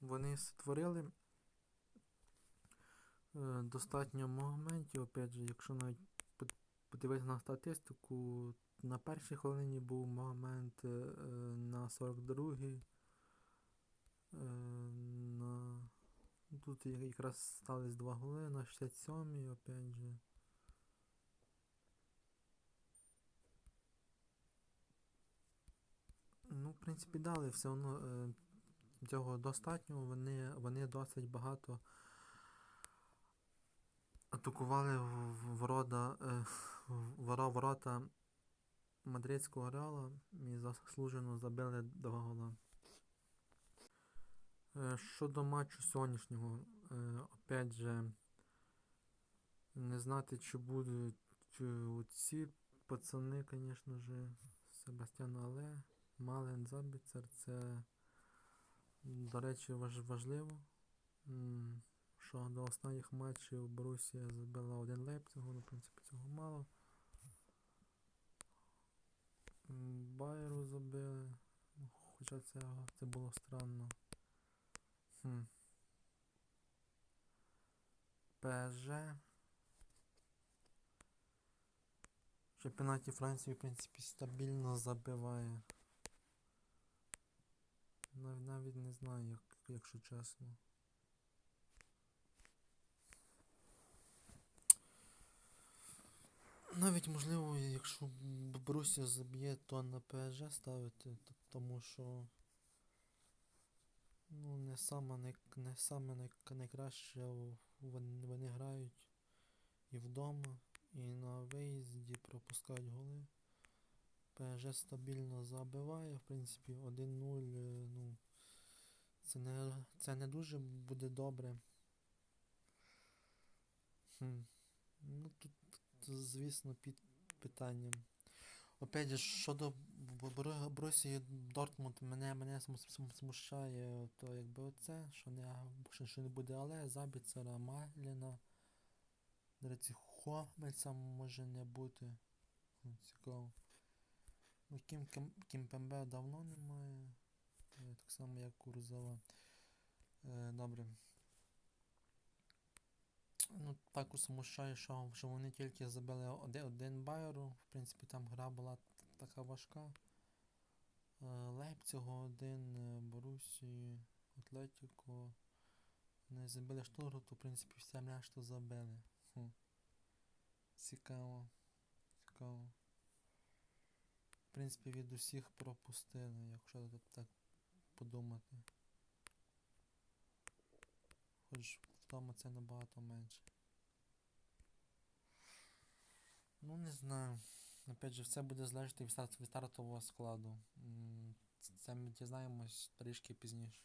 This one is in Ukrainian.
Вони створили е, достатньо моментів, опять же, якщо навіть подивитися на статистику, на першій хвилині був момент е, на 42-й. Е, на... Тут якраз стались два голи на 67-й, опять же. Ну, в принципі, дали все одно цього достатньо. Вони, вони досить багато атакували ворота, е, ворота мадридського реала і заслужено забили два гола. Е, Щодо матчу сьогоднішнього, е, опять же, не знати, чи будуть ці пацани, звісно ж, Себастьян Але, Мален Забіцер, це, до речі, важ, важливо. Що до останніх матчів Борусія забила один Лейпцигу, ну, в принципі, цього мало. Байеру забили, ну, хоча це, це було странно. Хм. ПСЖ. В чемпіонаті Франції, в принципі, стабільно забиває. Нав- Навіть не знаю, як, якщо чесно. Навіть можливо, якщо Б- Борусsia заб'є, то на ПСЖ ставити, тому що ну, не саме, най, не саме най, найкраще вони, вони грають і вдома, і на виїзді пропускають голи. ПСЖ стабільно забиває, в принципі, 1-0, е, ну, це не, це не дуже буде добре. Хм. Ну, тут, звісно, під питанням. Опять же, щодо Борусії Дортмунд, мене, мене см- см- смущає, то якби оце, що не, що, не буде але, Забіцера, Маліна, до речі, Хомельця може не бути. Цікаво. Ну, Кім, Кім, Кімпембе давно немає. е, Так само, як Курзова. Е, добре. Ну, також смущає, що, що вони тільки забили один, один Байеру. В принципі, там гра була така важка. Е, Лейпцигу один, Борусі, Атлетіко. Не забили Штутгарту, в принципі, все решту забили. Хм. Цікаво. В принципі, від усіх пропустили, якщо так, подумати. Хоч вдома це набагато менше. Ну, не знаю. Опять же, все буде залежати від стартового складу. Це ми дізнаємось трішки пізніше.